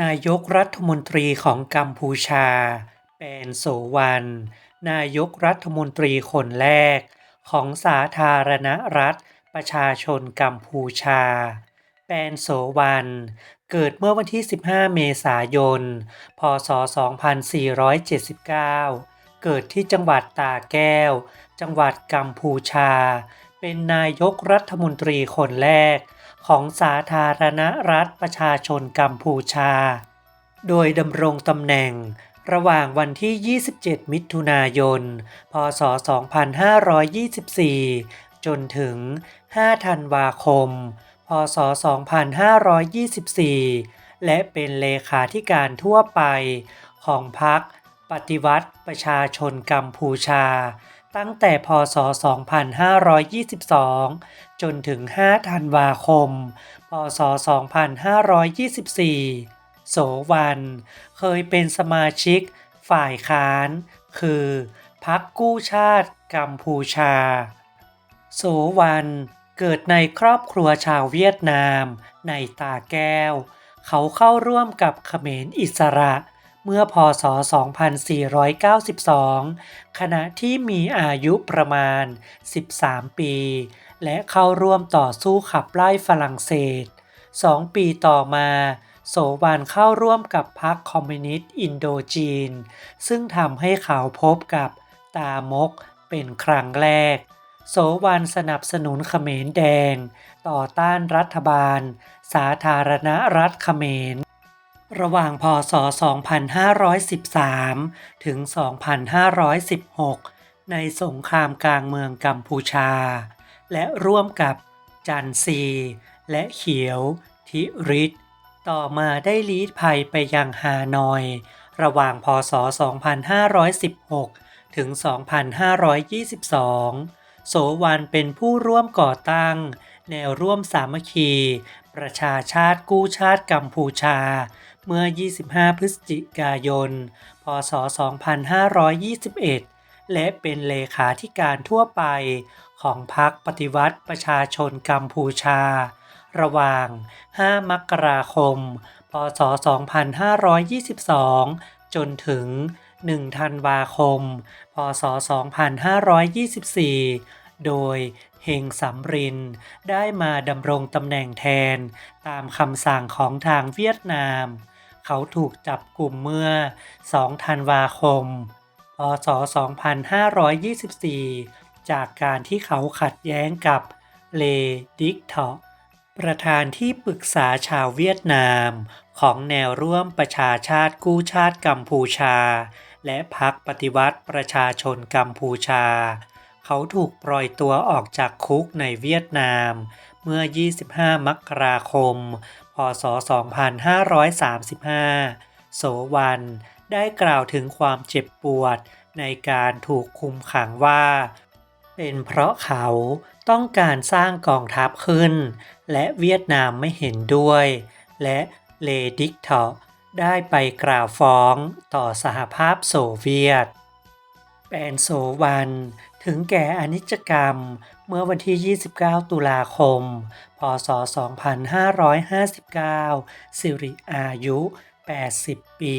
นายกรัฐมนตรีของกัมพูชา แปนโสวรรณ นายกรัฐมนตรีคนแรก ของสาธารณรัฐ ประชาชนกัมพูชา แปนโสวรรณ เกิดเมื่อวันที่ 15 เมษายน พศ 2479 เกิดที่จังหวัดตาแก้ว จังหวัดกัมพูชา เป็นนายกรัฐมนตรีคนแรก ของสาธารณรัฐประชาชนกัมพูชา โดยดำรงตำแหน่งระหว่างวันที่ 27 มิถุนายน พศ 2524 จนถึง 5 ธันวาคม พศ 2524 และเป็นเลขาธิการทั่วไปของพรรคปฏิวัติประชาชนกัมพูชา ตั้งแต่พศ 2522 จนถึง 5 ธันวาคม พศ 2524 โสวรรณเคยเป็นสมาชิกฝ่ายค้าน คือพรรคกู้ชาติกัมพูชา โสวรรณเกิดในครอบครัวชาวเวียดนาม ในตาแก้ว เขาเข้าร่วมกับเขมรอิสระ เมื่อพศ 2492 ขณะที่มีอายุประมาณ 13 ปี และเข้าร่วมต่อสู้ขับไล่ฝรั่งเศสสองปีต่อมาโสวรรณเข้าร่วมกับพรรคคอมมิวนิสต์อินโดจีน ซึ่งทำให้เขาพบกับตามกเป็นครั้งแรก โสวรรณสนับสนุนเขมรแดง ต่อต้านรัฐบาล สาธารณรัฐเขมร ระหว่างพศ 2513 ถึง 2516 ในสงครามกลางเมืองกัมพูชา และร่วมกับจันซี และเขียว ทิริศต่อมาได้ลี้ภัยไปยังฮานอย ระหว่างพศ 2516 ถึง 2522 โสวรรณเป็นผู้ร่วมก่อตั้ง แนวร่วมสามัคคี ประชาชาติกู้ชาติกัมพูชา เมื่อ 25 พฤศจิกายน พศ 2521 และเป็นเลขาธิการทั่วไปของพรรคปฏิวัติประชาชนกัมพูชา ระหว่าง 5 มกราคม พศ 2522 จนถึง 1 ธันวาคม พศ 2524 โดยเฮงสำรินได้มาดำรงตำแหน่งแทนตามคำสั่งของทางเวียดนาม เขาถูกจับกลุ่มเมื่อ 2 ธันวาคม พศ 2524 จากการที่เขาขัดแย้งกับเลดิกเทาประธานที่ปรึกษาชาวเวียดนาม ของแนวร่วมประชาชาติกู้ชาติกัมพูชา และพรรคปฏิวัติประชาชนกัมพูชา เขาถูกปล่อยตัวออกจากคุกในเวียดนาม เมื่อ 25 มกราคมพศ 2535 โสวรรณได้กล่าวถึงความเจ็บปวดในการถูกคุมขังว่า เป็นเพราะเขาต้องการสร้างกองทัพขึ้น และเวียดนามไม่เห็นด้วย และเลดิกเทาได้ไปกล่าวฟ้องต่อสหภาพโซเวียต แปนโสวัน ถึงแก่อนิจกรรมเมื่อวันที่ 29 ตุลาคม พศ 2559 สิริอายุ 80 ปี